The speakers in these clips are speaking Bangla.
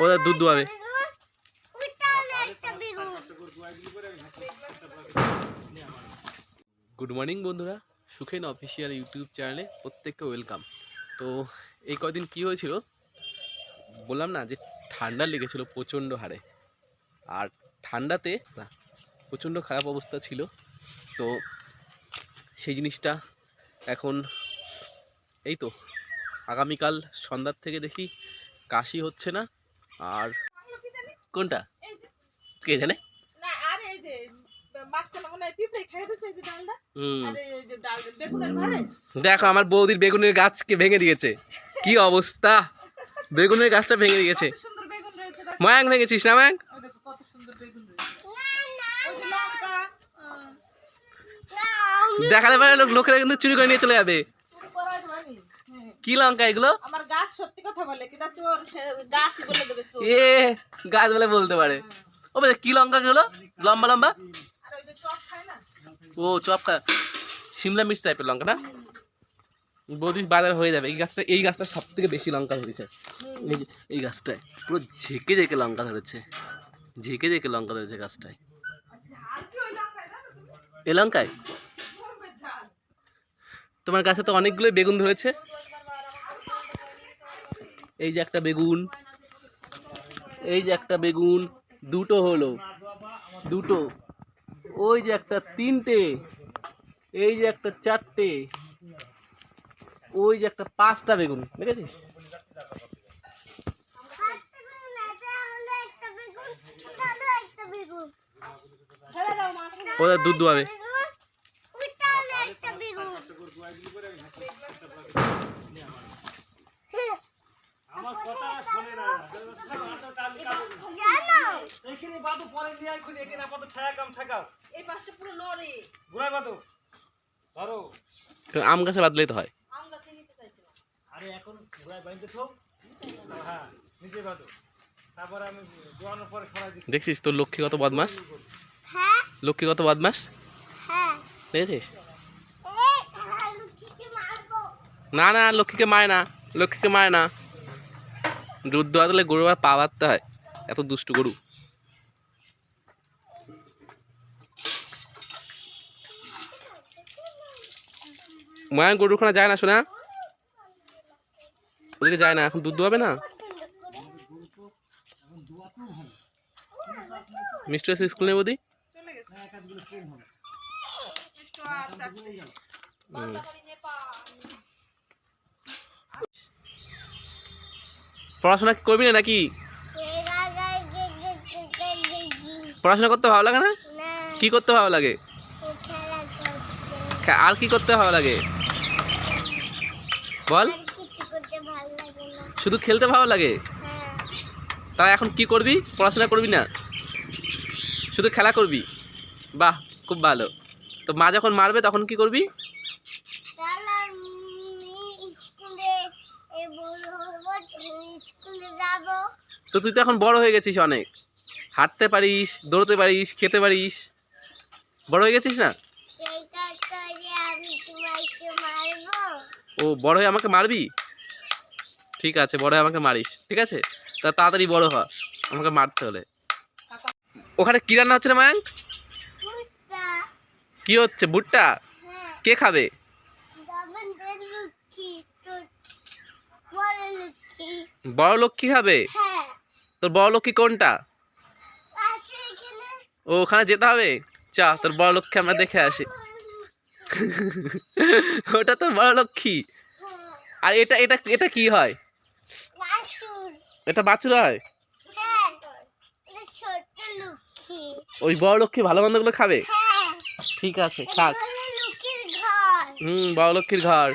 ওদের দুধ দুয়াবে। গুড মর্নিং বন্ধুরা। সুখেন অফিসিয়াল ইউটিউব চ্যানেলে প্রত্যেককে ওয়েলকাম তো এই কদিন কি হয়েছিল? বললাম না যে ঠান্ডা লেগেছিল প্রচণ্ড হারে। আর ঠান্ডাতে না, প্রচণ্ড খারাপ অবস্থা ছিল। তো সেই জিনিসটা এখন এই তো, আগামীকাল সন্ধ্যার থেকে দেখি, কাশি হচ্ছে না। আর কোনটা? কে জানে হয় দেখো আমার বৌদির বেগুনের গাছকে ভেঙে দিয়েছে। কি অবস্থা? বেগুনের গাছটা ভেঙে দিয়েছে। ময়াং ভেঙেছিস না ময়াং? ওই দেখো কত সুন্দর বেগুন রয়েছে। ওই যে লঙ্কা আহ, দেখাতে পারে লোক লোকেরা কিন্তু চুরি করে নিয়ে চলে যাবে। যায়নি। হ্যাঁ। কি লঙ্কা এগুলো? আমার সত্যি কথা বলে কিনা চোর গাছই বলে দেবে চোর। এ গাছ বলে বলতে পারে। ও বলে কি লঙ্কা গুলো লম্বা লম্বা? আর চপ খায় ও চপ খা সিমলা মির্চ টাইপের লঙ্কা না? বৌদি বাজার হয়ে যাবে। এই গাছটা এই গাছটা সব থেকে বেশি লঙ্কা ধরেছে। এই যে এই গাছটায়। পুরো ঝেঁকে ঝেঁকে লঙ্কা ধরেছে। ঝেঁকে ঝেঁকে লঙ্কা ধরেছে গাছটায়। এ লঙ্কায়? তোমার গাছে তো অনেকগুলোই বেগুন ধরেছে। এই যে একটা বেগুন। এই যে একটা বেগুন দুটো হলো। দুটো। ওই যে একটা তিনটে। এই যে একটা চারটে। ওই যে একটা পাঁচটা বেগুন দেখেছিস? ওদের দুধ দুয়াবে এখানে বাদু পরে নিয়ে আই খুনি এখানে আপাতত ঠেকা কাম ঠেকাও এই পাশটা পুরো নড়ে ঘুরাই বাদু ধরো তো আম গাছে বাদলেই তো হয়। আরে এখন হ্যাঁ নিজে বাদু তারপরে আমি দোয়ানোর পরে দেখছিস তোর লক্ষ্মী কত বদমাস লক্ষ্মী কত বদমাস দেখেছিস? না না লক্ষ্মীকে মারে না। লক্ষ্মীকে মারে না। দুধ দোয়া দিলে গরু আর পা বাঁধতে হয়। এত দুষ্টু গরু। মায়ের গরুখানা যায় না শোনা। ওদিকে যায় না এখন দুধ দোয়াবে না? আছে স্কুল নেই বৌদি। পড়াশোনা করবি না নাকি? পড়াশোনা করতে ভালো লাগে না? কি করতে ভালো লাগে? আর কি করতে ভালো লাগে? বল। শুধু খেলতে ভালো লাগে? তা এখন কি করবি? পড়াশোনা করবি না? শুধু খেলা করবি? বাহ খুব ভালো। তো মা যখন মারবে তখন কি করবি? তো তুই তো এখন বড় হয়ে গেছিস অনেক। হাঁটতে পারিস দৌড়তে পারিস খেতে পারিস। বড় হয়ে গেছিস না সেইটা করে আমি তোমাকে মারবো ও বড় হয়ে আমাকে মারবি? ঠিক আছে বড় হয়ে আমাকে মারিস ঠিক আছে? তা তাড়াতাড়ি বড় হ আমাকে মারতে হলে। ওখানে কি রান্না হচ্ছে রে মায়াঙ্ক ভুট্টা। কি হচ্ছে ভুট্টা? হ্যাঁ। কে খাবে? বড় লক্ষ্মী খাবে? হ্যাঁ। তোর বড় লক্ষ্মী কোনটা? ও ওখানে যেতে হবে? চা তোর বড় লক্ষ্মী আমরা দেখে আসি। ওটা তোর বড় লক্ষ্মী। আর এটা এটা এটা কি হয়? এটা বাছুর হয়? ওই বড় লক্ষ্মী ভালো মন্দগুলো খাবে? ঠিক আছে বড় হুম, বড় লক্ষ্মীর ঘর।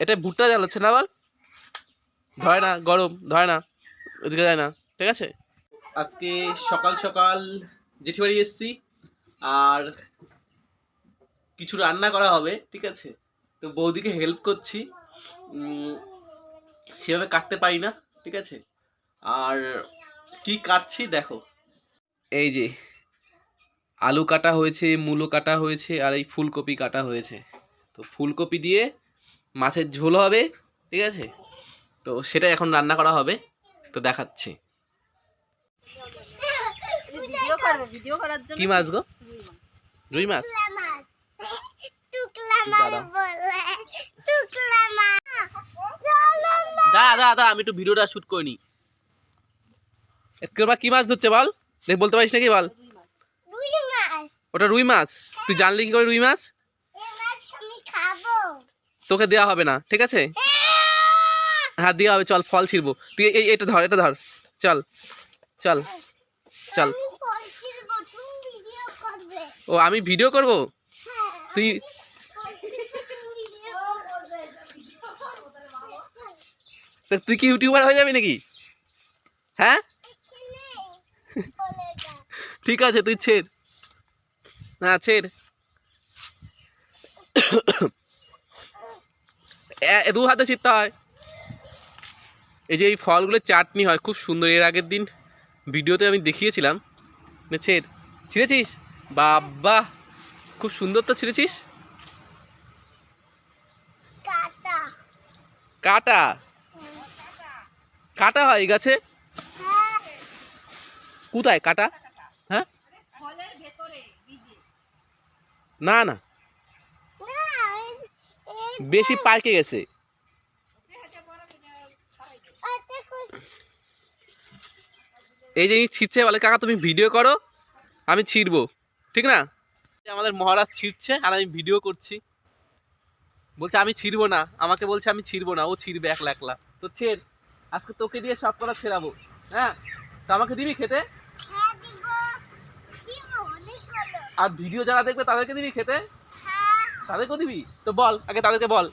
এটা ভুট্টা জাল হচ্ছে না আবার ধরে না, গরম, ধরে না, ওদিকে যায় না। ঠিক আছে? আজকে সকাল সকাল জেঠি বাড়ি এসছি। আর কিছু রান্না করা হবে, ঠিক আছে? তো বৌদিকে হেল্প করছি। সেভাবে কাটতে পারি না, ঠিক আছে? আর কি কাটছি দেখো। এই যে, আলু কাটা হয়েছে, মূলো কাটা হয়েছে, আর এই ফুলকপি কাটা হয়েছে। তো ফুলকপি দিয়ে মাছের ঝোল হবে, ঠিক আছে? তো সেটা এখন রান্না করা হবে, তো দেখাচ্ছি। ভিডিও করব ভিডিও করার জন্য কি মাছ গো? রুই মাছ। টুকলা মাছ। টুকলা মাছ দাদা। বলে। টুকলা মাছ। দা দা দা আমি একটু ভিডিওটা শুট করে নি কি মাছ ধরছে বল? দেখ বলতে পারিস নাকি বল? রুই মাছ। ওটা রুই মাছ। তুই জানলি কি করে রুই মাছ? এই মাছ আমি খাব। তোকে দেওয়া হবে না ঠিক আছে? হ্যাঁ দেওয়া হবে চল ফল ছিড়বো। তুই এই এটা ধর এটা ধর। চল চল চল আমি বলছিস তুমি ভিডিও করবে ও, আমি ভিডিও করব? তুই তুই কি ইউটিউবার হয়ে যাবি নাকি? হ্যাঁ? ঠিক আছে, তুই ছেড়। না, ছেড়। দু হাতে ছিটতে হয়। এই যে এই ফলগুলো চাটনি হয়, খুব সুন্দর। এর আগের দিন ভিডিওতে আমি দেখিয়েছিলাম। ছেড়। ছিঁড়েছিস? বাবা খুব সুন্দর তো ছিঁড়েছিস? কাটা। কাটা? হয় গাছে? কোথায় কাটা? হ্যাঁ? না না। বেশি পার্কে গেছে। এই যে ছিঁড়ছে বলে কাকা তুমি ভিডিও করো আমি ছিড়বো। ঠিক না? আমাদের মহারাজ ছিটছে আর আমি ভিডিও করছি। বলছে আমি ছিড়বো না। আমাকে বলছে আমি ছিড়বো না। ও ছিড়বে একলা একলা। তো ছেড়। আজকে তোকে দিয়ে সব করা ছেড়াবো। হ্যাঁ? তো আমাকে দিবি খেতে? হ্যাঁ আর ভিডিও যারা দেখবে তাদেরকে দিবি খেতে? হ্যাঁ। তাদেরকেও দিবি? তো বল আগে তাদেরকে বল।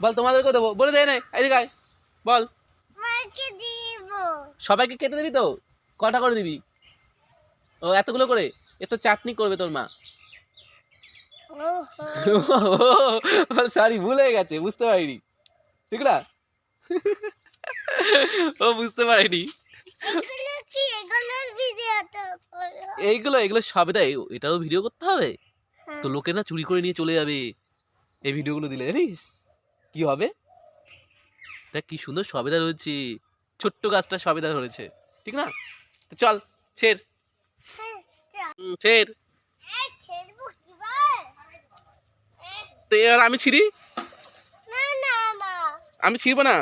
বল তোমাদেরকেও দেবো। বলে দে না এদিকে। বল। সবাইকে খেতে দিবি তো? কটা করে দিবি? ও এতগুলো করে? এ তো চাটনি করবে তোর মা। সরি ভুল গেছে বুঝতে পারিনি। ঠিক না? ও বুঝতে পারিনি। এইগুলো এগুলো সবেদাই এটারও ভিডিও করতে হবে? হ্যাঁ। তো লোকে না চুরি করে নিয়ে চলে যাবে এই ভিডিওগুলো দিলে জানিস? কি হবে? দেখ কি সুন্দর সবেদা রয়েছে। ছোট্ট গাছটা সবেদা ধরেছে। ঠিক না? তো চল ছেড়। হ্যাঁ? এ, তো এবার আমি ছিড়ি না না না আমি ছিড়বো না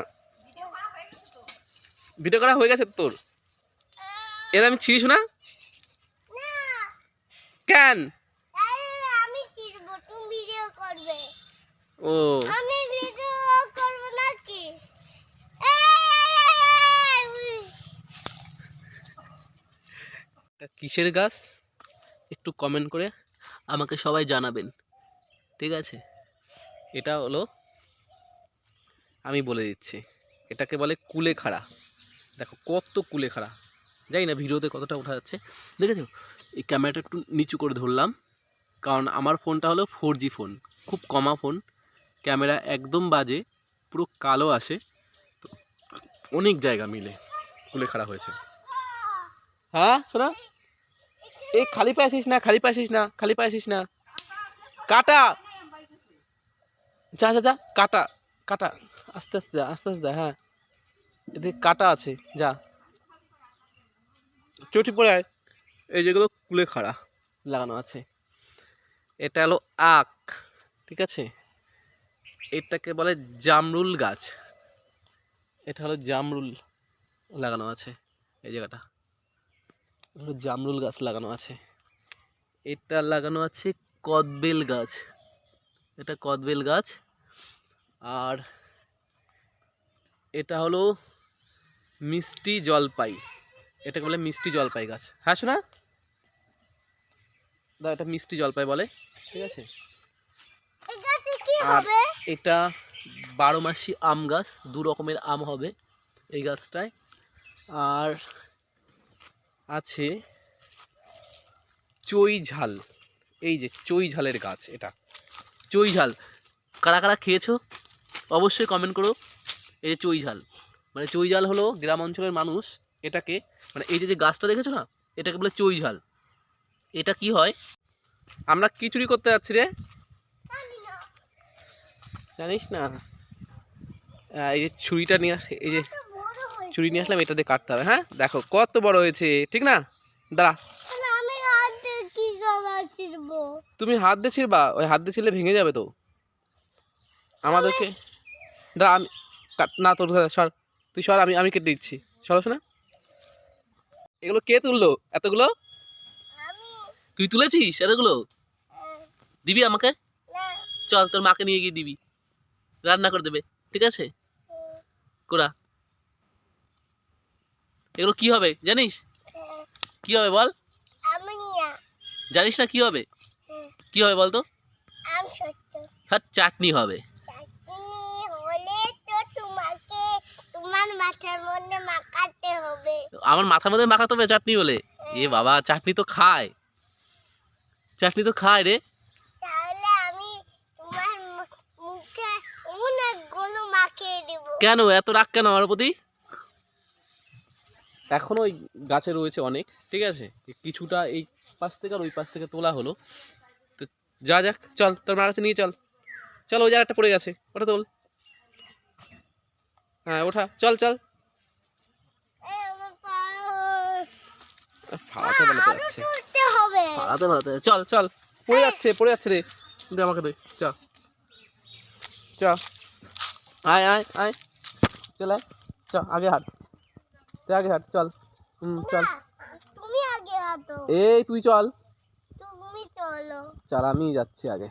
ভিডিও করা হয়ে গেছে তো ভিডিও করা হয়ে গেছে তোর এবার আমি ছিড়ি শোনা না কেন আমি ছিড়বো তুমি ভিডিও করবে ও আমি ভিডিও করব নাকি এই, উই, এটা কিসের গাছ একটু কমেন্ট করে আমাকে সবাই জানাবেন। ঠিক আছে? এটা হলো আমি বলে দিচ্ছি। এটাকে বলে কুলেখাড়া। দেখো কত কুলেখাড়া। জানি না ভিডিওতে কতটা ওঠা যাচ্ছে। দেখেছ? এই ক্যামেরাটা একটু নিচু করে ধরলাম। কারণ আমার ফোনটা হলো ফোর ফোন খুব কমা ফোন ক্যামেরা একদম বাজে, পুরো কালো আসে। অনেক জায়গা মিলে কুলেখাড়া হয়েছে। হ্যাঁ শোনা এই খালি আসিস না খালি আসিস না খালি আসিস না। কাটা। যা যা যা কাটা কাটা। আস্তে আস্তে যা, আস্তে আস্তে হ্যাঁ। এতে কাটা আছে যা। চটি পড়ে এই যেগুলো কুলে খাড়া লাগানো আছে। এটা হলো আখ ঠিক আছে? এটাকে বলে জামরুল গাছ। এটা হলো জামরুল লাগানো আছে এই জায়গাটা। হলো জামরুল গাছ লাগানো আছে। এটা লাগানো আছে কদবেল গাছ। এটা কদবেল গাছ। আর এটা হলো মিষ্টি জলপাই। এটাকে বলে মিষ্টি জলপাই গাছ। হ্যাঁ শোনা? দা এটা মিষ্টি জলপাই বলে। ঠিক আছে? আর এটা বারো মাসি আম গাছ। দু রকমের আম হবে এই গাছটায়। আর আছে চই ঝাল। এই যে চই ঝালের গাছ, এটা। চই ঝাল। কারা কারা খেয়েছো? অবশ্যই কমেন্ট করো। এই যে চই ঝাল। মানে চই ঝাল হলো গ্রাম অঞ্চলের মানুষ এটাকে মানে এই যে যে গাছটা দেখেছ না, এটাকে বলে চই ঝাল। এটা কি হয়? আমরা কি চুরি করতে যাচ্ছি রে। জানিস না? এই যে ছুরিটা নিয়ে আস, এই যে ছুরি নিয়ে আসলাম এটা দিয়ে কাটতে হবে হ্যাঁ? দেখো কত বড় হয়েছে ঠিক না? দাঁড়া। তুমি হাত দিয়ে ছিড়বা ওই হাত দিয়ে ছিড়লে ভেঙে যাবে তো। আমাদেরকে দাঁড়া আমি না তোর সর। তুই সর আমি আমি কেটে দিচ্ছি। সরস না এগুলো কে তুললো? এতগুলো? তুই তুলেছিস এতগুলো? দিবি আমাকে? চল তোর মাকে নিয়ে গিয়ে দিবি। রান্না করে দেবে ঠিক আছে? কোরা। এগুলো কি হবে? জানিস? কি হবে বল? জানিস না কি হবে? হুম। কি হবে বল তো হ্যাঁ চাটনি হবে। আমার মাথার মধ্যে মাখাতে হবে চাটনি হলে এ বাবা চাটনি তো খায়। চাটনি তো খায় রে। কেন? এত রাগ কেন আমার প্রতি? এখনও ওই গাছে রয়েছে অনেক ঠিক আছে? কিছুটা এই পাশ থেকে আর ওই পাশ থেকে তোলা হলো। তো যা যাক চল তোর মার কাছে নিয়ে চল। চল ওই জায়গাটা পড়ে গেছে ওটা তোল। হ্যাঁ ওঠা চল চল। ফাড়াতে যাচ্ছে। ফাড়াতে ভালো চল চল পড়ে যাচ্ছে পড়ে যাচ্ছে রে। দে আমাকে দে চ। চ। আয় আয় আয়। চল আয়। চ আগে হাট। তুই আগে হাঁট চল। হুম চল। তুমি আগে হাঁটো। এই তুই চল। তুমি চলো। চল আমি যাচ্ছি আগে।